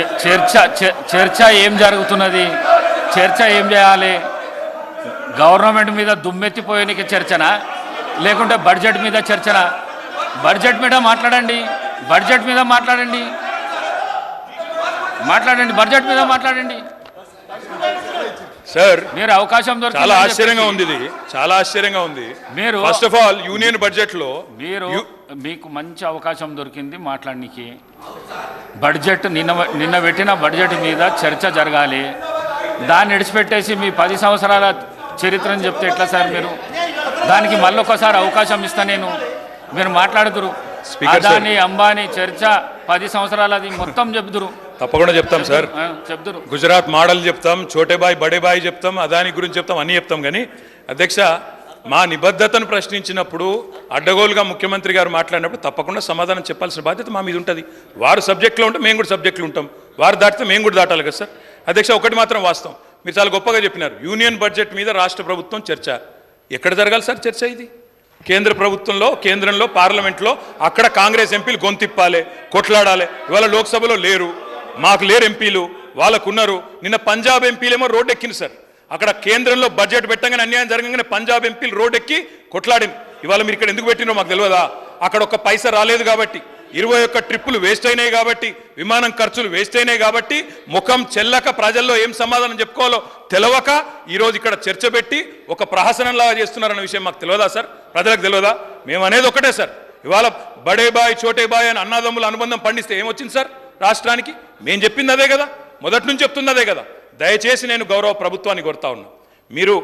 చర్చ చర్చ ఏం జరుగుతున్నది? చర్చ ఏం చేయాలి? గవర్నమెంట్ మీద దుమ్మెత్తిపోయేనికి చర్చనా? లేకుంటే బడ్జెట్ మీద చర్చనా? బడ్జెట్ మీద మాట్లాడండి. బడ్జెట్ మీద మాట్లాడండి. మాట్లాడండి. బడ్జెట్ మీద మాట్లాడండి. సార్ మీరు అవకాశం చాలా ఆశ్చర్యంగా ఉంది ఇది. చాలా ఆశ్చర్యంగా ఉంది. మీరు ఫస్ట్ ఆఫ్ ఆల్ యూనియన్ బడ్జెట్లో మీరు మీకు మంచి అవకాశం దొరికింది మాట్లాడడానికి బడ్జెట్ నిన్న నిన్న పెట్టిన బడ్జెట్ మీద చర్చ జరగాలి. దాన్ని విడిచిపెట్టేసి మీ పది సంవత్సరాల చరిత్రను చెప్తే ఎట్లా సార్ మీరు? దానికి మళ్ళొకసారి అవకాశం ఇస్తా నేను. మీరు సార్. అదాని అంబానీ చర్చ పది సంవత్సరాలది మొత్తం చెప్దురు. తప్పకుండా చెప్తాం సార్. ఆ, చెప్దురు. గుజరాత్ మోడల్ చెప్తాం చోటేబాయ్ బడేబాయ్ చెప్తాం అదాని గురించి చెప్తాం అన్నీ చెప్తాం. కానీ అధ్యక్ష మా నిబద్ధతను ప్రశ్నించినప్పుడు అడ్డగోలుగా ముఖ్యమంత్రి గారు మాట్లాడినప్పుడు తప్పకుండా సమాధానం చెప్పాల్సిన బాధ్యత మా మీద ఉంటుంది. వారు సబ్జెక్ట్లో ఉంటే మేము కూడా సబ్జెక్టులు ఉంటాం. వారు దాటితే మేము కూడా దాటాలి కదా సార్? అధ్యక్ష ఒకటి మాత్రం వాస్తవం. మీరు చాలా గొప్పగా చెప్పినారు. యూనియన్ బడ్జెట్ మీద రాష్ట్ర ప్రభుత్వం చర్చ. ఎక్కడ జరగాలి సార్ చర్చ ఇది? కేంద్ర ప్రభుత్వంలో కేంద్రంలో పార్లమెంట్లో అక్కడ కాంగ్రెస్ ఎంపీలు గొంతిప్పాలి కొట్లాడాలి. ఇవాళ లోక్సభలో లేరు. మాకు లేరు ఎంపీలు. వాళ్ళకున్నారు. నిన్న పంజాబ్ ఎంపీలేమో రోడ్డు ఎక్కింది సార్. అక్కడ కేంద్రంలో బడ్జెట్ పెట్టగానే అన్యాయం జరగగానే పంజాబ్ ఎంపీలు రోడ్డు ఎక్కి కొట్లాడింది ఇవాళ మీరు ఇక్కడ ఎందుకు పెట్టినో మాకు తెలియదా? అక్కడ ఒక పైస రాలేదు కాబట్టి ఇరవై ఒక్క ట్రిప్పులు వేస్ట్ అయినాయి కాబట్టి విమానం ఖర్చులు వేస్ట్ అయినాయి కాబట్టి ముఖం చెల్లక ప్రజల్లో ఏం సమాధానం చెప్పుకోవాలో తెలవక ఈరోజు ఇక్కడ చర్చ పెట్టి ఒక ప్రహసనంలాగా చేస్తున్నారన్న విషయం మాకు తెలియదా సార్? ప్రజలకు తెలియదా? మేము అనేది ఒకటే సార్. ఇవాళ బడే బాయ్ చోటే బాయ్ అని అన్నాదమ్ముల అనుబంధం పండిస్తే ఏమొచ్చింది సార్ రాష్ట్రానికి? మేము చెప్పింది అదే కదా. మొదటి నుంచి చెప్తుంది అదే కదా. దయచేసి నేను గౌరవ ప్రభుత్వాన్ని కొడతా ఉన్నా. మీరు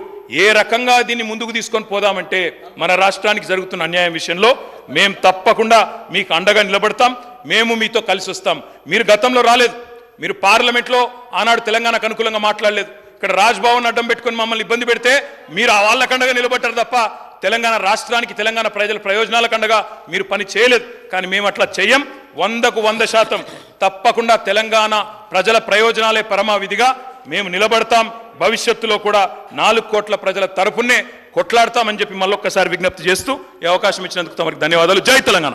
ఏ రకంగా దీన్ని ముందుకు తీసుకొని పోదామంటే మన రాష్ట్రానికి జరుగుతున్న అన్యాయం విషయంలో మేము తప్పకుండా మీకు అండగా నిలబడతాం మేము మీతో కలిసి వస్తాం. మీరు గతంలో రాలేదు. మీరు పార్లమెంట్లో ఆనాడు తెలంగాణకు అనుకూలంగా మాట్లాడలేదు. ఇక్కడ రాజ్భవన్ అడ్డం పెట్టుకొని మమ్మల్ని ఇబ్బంది పెడితే మీరు ఆ వాళ్ళకండగా నిలబడ్డారు తప్ప తెలంగాణ రాష్ట్రానికి తెలంగాణ ప్రజల ప్రయోజనాలకండగా మీరు పని చేయలేదు. కానీ మేము అట్లా చెయ్యం. వందకు వంద శాతం తప్పకుండా తెలంగాణ ప్రజల ప్రయోజనాలే పరమావిధిగా మేము నిలబడతాం. భవిష్యత్తులో కూడా నాలుగు కోట్ల ప్రజల తరపునే కొట్లాడతామని చెప్పి మళ్ళొక్కసారి విజ్ఞప్తి చేస్తూ ఈ అవకాశం ఇచ్చినందుకు తమకు ధన్యవాదాలు. జై తెలంగాణ.